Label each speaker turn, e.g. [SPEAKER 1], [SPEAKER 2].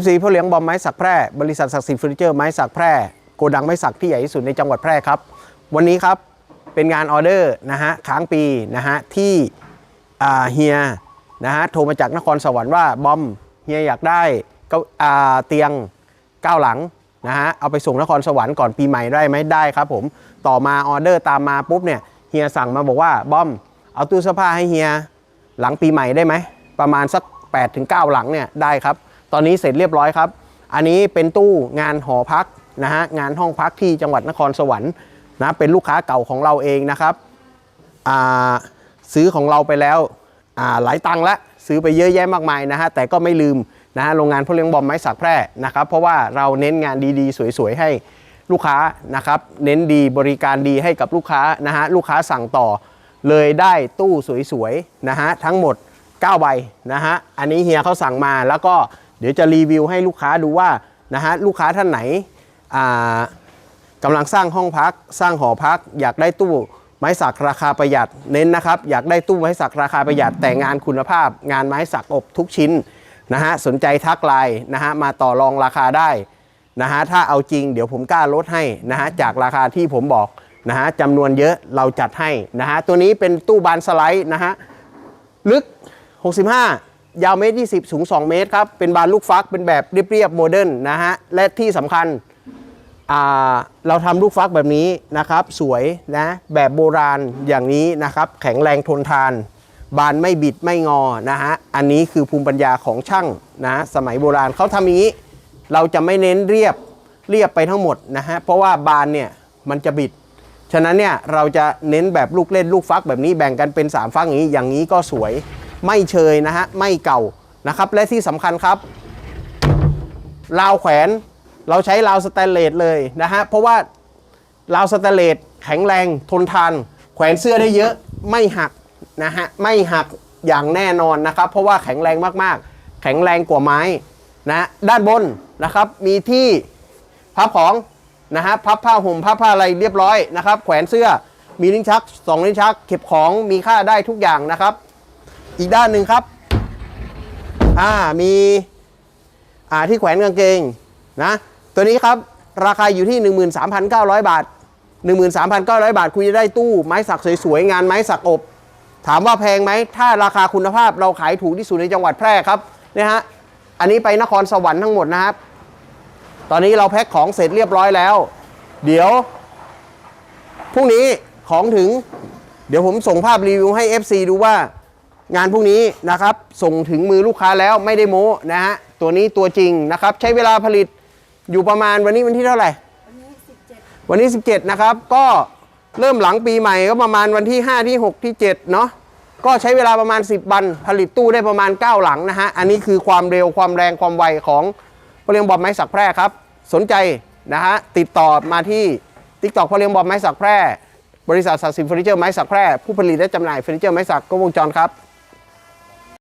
[SPEAKER 1] FC พ่อเลี้ยงบอมไม้สักแพร่ บริษัทศักดิ์สิทธิ์เฟอร์นิเจอร์ไม้สักแพร่ โกดังไม้สักที่ใหญ่ที่สุดในจังหวัดแพร่ครับ วันนี้ครับเป็นงานออเดอร์นะฮะค้างปีนะฮะที่เฮียนะฮะโทรมาจากนครสวรรค์ว่าบอมเฮียอยากได้เก้าอ่าเตียงเก้าหลังนะฮะเอาไปส่งนครสวรรค์ก่อนปีใหม่ได้ไหมได้ครับผมต่อมาออเดอร์ตามมาปุ๊บเนี่ยเฮียสั่งมาบอกว่าบอมเอาตู้เสื้อผ้าให้เฮียหลังปีใหม่ได้ไหมประมาณสัก8ถึง9หลังเนี่ยได้ครับ ตอนนี้เสร็จเรียบร้อยครับ อันนี้เป็นตู้งานหอพักนะฮะงานห้องพักที่จังหวัดนครสวรรค์นะเป็นลูกค้าเก่าของเราเองนะครับซื้อของเราไปแล้วหลายตังค์ละซื้อไปเยอะแยะมากมายนะฮะแต่ก็ไม่ลืมนะฮะโรงงานพ่อเลี้ยงบอมไม้สักแพร่นะครับเพราะว่าเราเน้นงานดีๆ สวยๆให้ลูกค้านะครับเน้นดีบริการดีให้กับลูกค้านะฮะลูกค้าสั่งต่อ เลยได้ตู้สวยๆนะฮะทั้งหมด 9 ใบนะฮะอันนี้เฮียเขาสั่งมาแล้วก็ ดี๋ยวจะรีวิวให้ลูกค้าดูว่านะฮะลูกค้าท่านไหนกำลังสร้างห้องพัก สร้างหอพัก อยากได้ตู้ไม้สักราคาประหยัดเน้นนะครับ อยากได้ตู้ไม้สักราคาประหยัดแต่งานคุณภาพ งานไม้สักอบทุกชิ้นนะฮะสนใจทักไลน์นะฮะมาต่อรองราคาได้นะฮะถ้าเอาจริงเดี๋ยวผมกล้าลดให้นะฮะจากราคาที่ผมบอกนะฮะจำนวนเยอะเราจัดให้นะฮะตัวนี้เป็นตู้บานสไลด์นะฮะลึก 65 ยาวเมตร 20 สูง 2 เมตรครับ เป็นบานลูกฟัก เป็นแบบเรียบๆโมเดิร์นนะฮะ และที่สำคัญเราทำลูกฟักแบบนี้นะครับ สวยนะ แบบโบราณอย่างนี้นะครับ แข็งแรงทนทาน บานไม่บิดไม่งอนะฮะ อันนี้คือภูมิปัญญาของช่างนะสมัยโบราณเขาทำอย่างนี้ เราจะไม่เน้นเรียบเรียบไปทั้งหมดนะฮะ เพราะว่าบานเนี่ยมันจะบิดฉะนั้นเนี่ยเราจะเน้นแบบลูกเล่นลูกฟักแบบนี้แบ่งกันเป็น 3 ฟักอย่างนี้อย่างนี้ก็สวย ไม่เชยนะฮะไม่เก่านะครับ และที่สำคัญครับราวแขวนเราใช้ราวสแตนเลสเลยนะฮะเพราะว่าราวสแตนเลสแข็งแรงทนทาน แขวนเสื้อได้เยอะไม่หักนะฮะไม่หักอย่างแน่นอนนะครับ เพราะว่าแข็งแรงมากๆ แข็งแรงกว่าไม้นะด้านบนนะครับมีที่พับของนะฮะพับผ้าห่มพับผ้าอะไรเรียบร้อยนะครับ แขวนเสื้อมีลิ้นชักสองลิ้นชัก เก็บของมีค่าได้ทุกอย่างนะครับ อีกด้านหนึ่งครับ อ่ามีอ่าที่แขวนกางเกงนะตัวนี้ครับราคาอยู่ที่ 13,900 บาท 13,900 บาท คุณจะได้ตู้ไม้สักสวยๆ งานไม้สักอบ ถามว่าแพงไหม ถ้าราคาคุณภาพเราขายถูกที่สุดในจังหวัดแพร่ครับเนี่ยฮะอันนี้ไปนครสวรรค์ทั้งหมดนะครับ ตอนนี้เราแพ็คของเสร็จเรียบร้อยแล้ว เดี๋ยวพรุ่งนี้ของถึง เดี๋ยวผมส่งภาพรีวิวให้ FC ดูว่า งานพรุ่งนี้นะครับส่งถึงมือลูกค้าแล้วไม่ได้โม้นะฮะตัวนี้ตัวจริงนะครับใช้เวลาผลิตอยู่ประมาณวันนี้วันที่เท่าไหร่
[SPEAKER 2] วันนี้17
[SPEAKER 1] วันนี้ 17 นะครับก็เริ่มหลังปีใหม่ก็ประมาณวันที่ 5 ที่ 6 ที่ 7 เนาะก็ใช้เวลาประมาณ 10 วัน ผลิตตู้ได้ประมาณ 9 หลังนะฮะ อันนี้คือความเร็วความแรงความไวของพ่อเลี้ยงบอมไม้สักแพร่ครับ สนใจนะฮะติดต่อมาที่ติ๊กตอกพ่อเลี้ยงบอมไม้สักแพร่ บริษัทสักดิ์สินเฟอร์นิเจอร์ไม้สักแพร่ผู้ผลิตและจำหน่ายเฟอร์นิเจอร์ไม้สักก็วงจรครับ